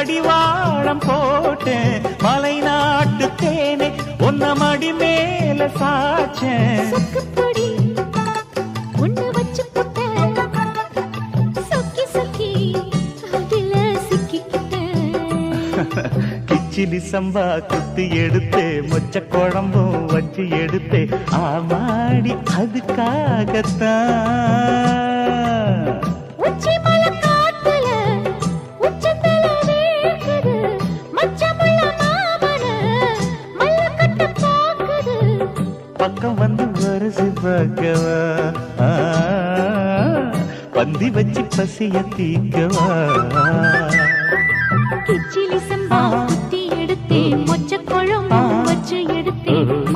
மாலம் போட்டேன் மலை நாட்டு தேனே உன்ன மடி மேல சிக்கிக்கிட்டேன் கிச்சிலி சம்பா குத்தி எடுத்து மொச்ச குழம்பும் வச்சு எடுத்து ஆமாடி அதுக்காகத்தான். பக்கம் வந்து வருசு பார்க்கவா? பந்தி வச்சு பசிய தீக்கவா? கிச்சிலிசம் குத்தி எடுத்தேன். மொச்ச குழம்பு வச்சு எடுத்தேன்.